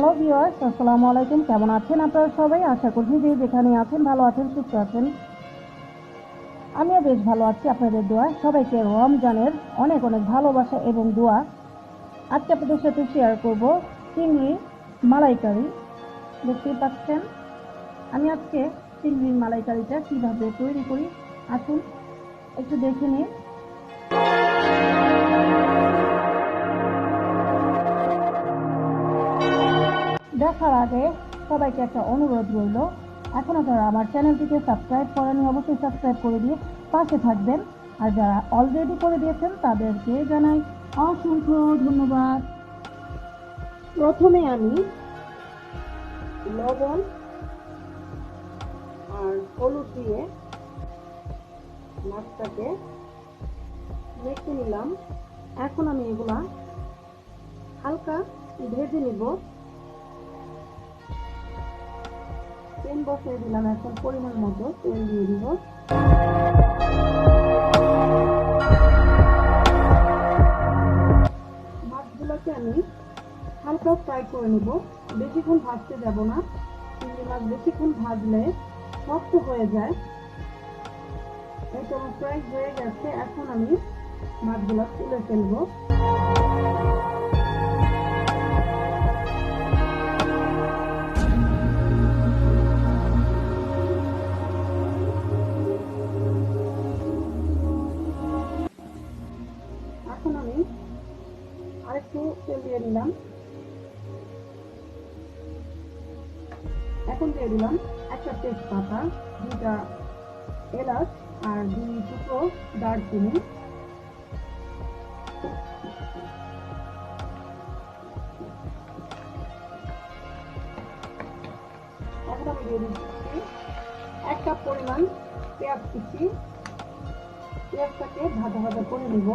Hello viewers আসসালামু আলাইকুম কেমন আছেন আপনারা সবাই? আশা করছি যে যেখানে আছেন, ভালো আছেন, সুস্থ আছেন। আমিও বেশ ভালো আছি আপনাদের দোয়া সবাইকে রমজানের অনেক অনেক ভালোবাসা এবং দোয়া আজকে আপনাদের সাথে শেয়ার করব চিংড়ি মালাইকারি। দেখতেই পাচ্ছেন, আমি আজকে চিংড়ির মালাইকারিটা কীভাবে তৈরি করি? আসুন, একটু দেখে নিন দেখার আগে সবাইকে একটা অনুরোধ রইল। এখন আপনারা আমার চ্যানেলটিকে সাবস্ক্রাইব করেনি অবশ্যই সাবস্ক্রাইব করে দিয়ে পাশে থাকবেন। আর যারা অলরেডি করে দিয়েছেন, তাদেরকে জানাই অসংখ্য ধন্যবাদ। প্রথমে আমি লবণ আর হলুদ দিয়ে মাছটাকে মেখে নিলাম। এখন আমি এগুলা হালকা ভেজে নিব। তেল বসিয়ে দিলাম, এখন পরিমাণ মতো তেল দিয়ে দিব। মাছগুলোকে আমি হালকা ফ্রাই করে নেব। বেশিক্ষণ ভাজতে যাব না। চিংড়ি মাছ বেশিক্ষণ ভাজলে শক্ত হয়ে যায়। এই তো ফ্রাই হয়ে গেছে। এখন আমি মাছগুলো তুলে ফেলব। তেল দিয়ে দিলাম। এখন দিয়ে দিলাম একটা তেজপাতা দুটা এলাচ আর দুই টুকরো দারচিনি। এখন আমি এক কাপ পরিমাণ পেঁয়াজ কুচি। পেঁয়াজটাকে ভাজা ভাজা করে নিব।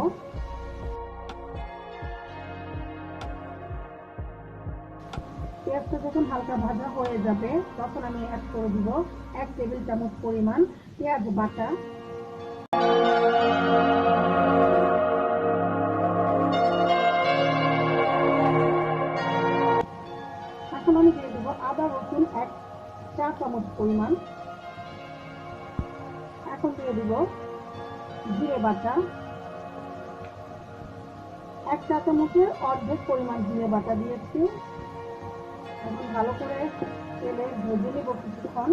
পেঁয়াজটা যখন হালকা ভাজা হয়ে যাবে, তখন আমি অ্যাড করে দিব এক টেবিল চামচ পরিমাণ পেঁয়াজ বাটা। এখন আমি দিয়ে দেবো আদা, রসুন এক চা চামচ পরিমাণ। এখন দিয়ে দিব জিরে বাটা। এক চা চামচের অর্ধেক পরিমাণ জিরে বাটা দিয়েছি। এখন ভালো করে তেলে ভেজে নেব কিছুক্ষণ।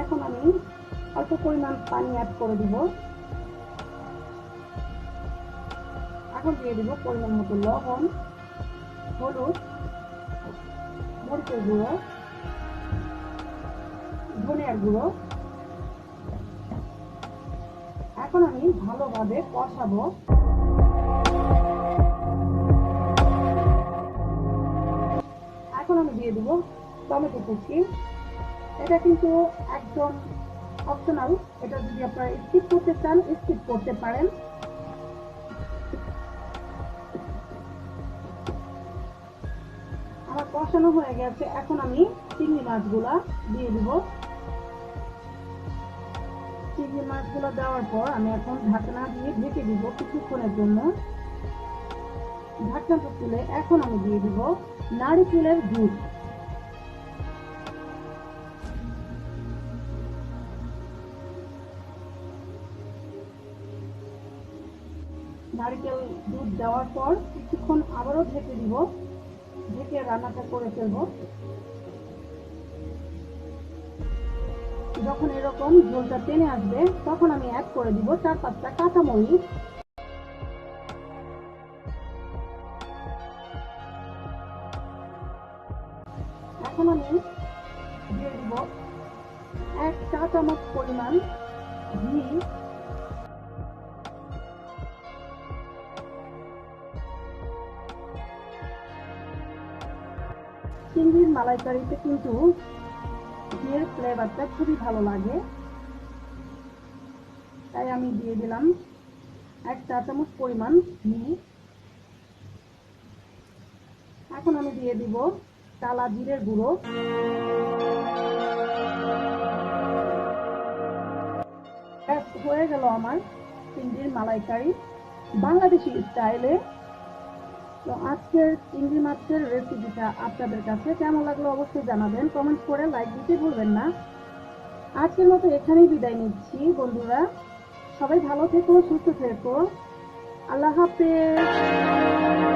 এখন আমি অল্প পরিমাণ পানি অ্যাড করে দিব। এখন দিয়ে দিব পরিমাণ মতো লবণ, হলুদ, মরিচের গুঁড়ো, ধনিয়ার গুঁড়ো। এখন আমি ভালোভাবে কষাবো। আমি দিয়ে দিব টমেটো কুচি। এটা কিন্তু একদম অপশনাল এটা যদি আপনারা স্কিপ করতে চান স্কিপ করতে পারেন। আমার কষানো হয়ে গেছে। এখন আমি চিংড়ি মাছগুলা দিয়ে দিব। চিংড়ি মাছগুলো দেওয়ার পর আমি এখন ঢাকনা দিয়ে ঢেকে দিব কিছুক্ষণের জন্য। ঢাকনাটা তুলে এখন আমি দিয়ে দিব নারিকেলের দুধ নারিকেল দুধ দেওয়ার পর কিছুক্ষণ আবারও ঢেকে দিব। ঢেকে রান্নাটা করে ফেলব। যখন এরকম ঝোলটা টেনে আসবে, তখন আমি অ্যাড করে দিব চার পাঁচটা কাঁচামরিচ। এখন আমি দিয়ে দিব এক চা চামচ পরিমাণ ঘি। চিংড়ির মালাইকারিতে কিন্তু ঘিয়ের ফ্লেভারটা খুবই ভালো লাগে। তাই আমি দিয়ে দিলাম এক চা চামচ পরিমাণ ঘি। এখন আমি দিয়ে দিব কালা জিরের গুঁড়ো হয়ে গেল আমার চিংড়ির মালাইকারি। বাংলাদেশি স্টাইলে। তো আজকের চিংড়ি মাছের রেসিপিটা আপনাদের কাছে কেমন লাগল অবশ্যই জানাবেন। কমেন্ট করে লাইক দিতে ভুলবেন না। আজকের মতো এখানেই বিদায় নিচ্ছি বন্ধুরা। সবাই ভালো থেকো, সুস্থ থেকো। আল্লাহ হাফেজ।